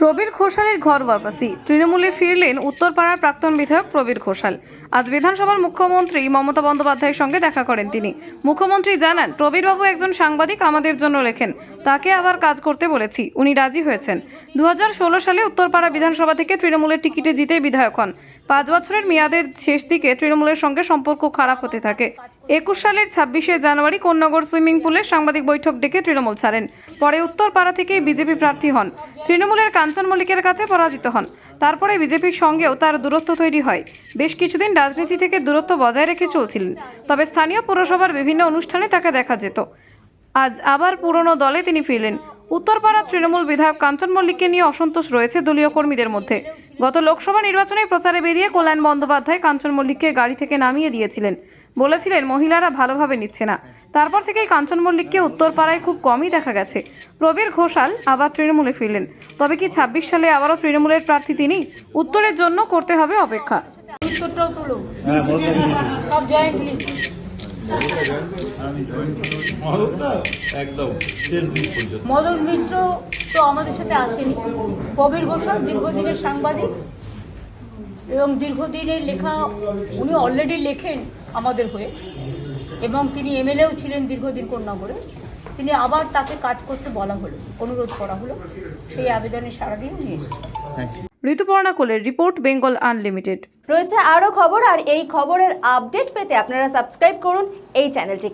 প্রবীর ঘোষালের ঘর বাপাসি। তৃণমূলে ফিরলেন উত্তরপাড়ার প্রাক্তন বিধায়ক প্রবীর ঘোষাল। আজ বিধানসভার মুখ্যমন্ত্রী মমতা বন্দ্যোপাধ্যায়ের সঙ্গে দেখা করেন তিনি। মুখ্যমন্ত্রী জানান, প্রবীরবাবু একজন সাংবাদিক আমাদের জন্য লেখেন, তাকে আবার কাজ করতে বলেছি, উনি রাজি হয়েছেন। দু হাজার ষোলো সালে উত্তরপাড়া বিধানসভা থেকে তৃণমূলের টিকিটে জিতে বিধায়ক হন। পাঁচ বছরের মেয়াদের শেষ দিকে তৃণমূলের সঙ্গে সম্পর্ক খারাপ হতে থাকে। একুশ সালের ছাব্বিশে জানুয়ারি কোন্নগর সুইমিং পুলে সাংবাদিক বৈঠক ডেকে তৃণমূল ছাড়েন। পরে উত্তরপাড়া থেকেই বিজেপি প্রার্থী হন। তৃণমূলের কাঞ্চন মল্লিকের কাছে পরাজিত হন। তারপরে বিজেপির সঙ্গেও তার দূরত্ব তৈরি হয়। বেশ কিছুদিন রাজনীতি থেকে দূরত্ব বজায় রেখে চলছিলেন। তবে স্থানীয় পুরসভার বিভিন্ন অনুষ্ঠানে তাকে দেখা যেত। আজ আবার পুরনো দলে তিনি ফিরলেন। উত্তরপাড়ার তৃণমূল বিধায়ক কাঞ্চন মল্লিককে নিয়ে অসন্তোষ রয়েছে দলীয় কর্মীদের মধ্যে। গত লোকসভা নির্বাচনে প্রচারে বেরিয়ে কল্যাণ বন্দ্যোপাধ্যায় কাঞ্চন মল্লিককে গাড়ি থেকে নামিয়ে দিয়েছিলেন। বলেছিলেন মহিলারা ভালোভাবে নিচ্ছে না। তারপর থেকেই কাঞ্চন মল্লিককে উত্তরপাড়ায় খুব কমই দেখা গেছে। প্রবীর ঘোষাল আবার তৃণমূলে ফিরলেন। তবে কি ছাব্বিশ সালে আবারও তৃণমূলের প্রার্থী তিনি? উত্তরের জন্য করতে হবে অপেক্ষা। হ্যাঁ মদন মিত্র তো আমাদের সাথে আছেনই। প্রবীর ঘোষাল দীর্ঘদিনের সাংবাদিক। এবং দীর্ঘদিনের লেখা উনি অলরেডি লেখেন আমাদের হয়ে। এবং তিনি এমএলএও ছিলেন দীর্ঘদিন কন্যাগরে তিনি আবার তাকে কাজ করতে বলা হলো অনুরোধ করা হলো। সেই আবেদনে সারাদিন নিয়ে ইউ ঋতুপর্ণা কোলের রিপোর্ট বেঙ্গল আনলিমিটেড। রয়েছে আরও খবর আর এই খবরের আপডেট পেতে আপনারা সাবস্ক্রাইব করুন এই চ্যানেলটিকে।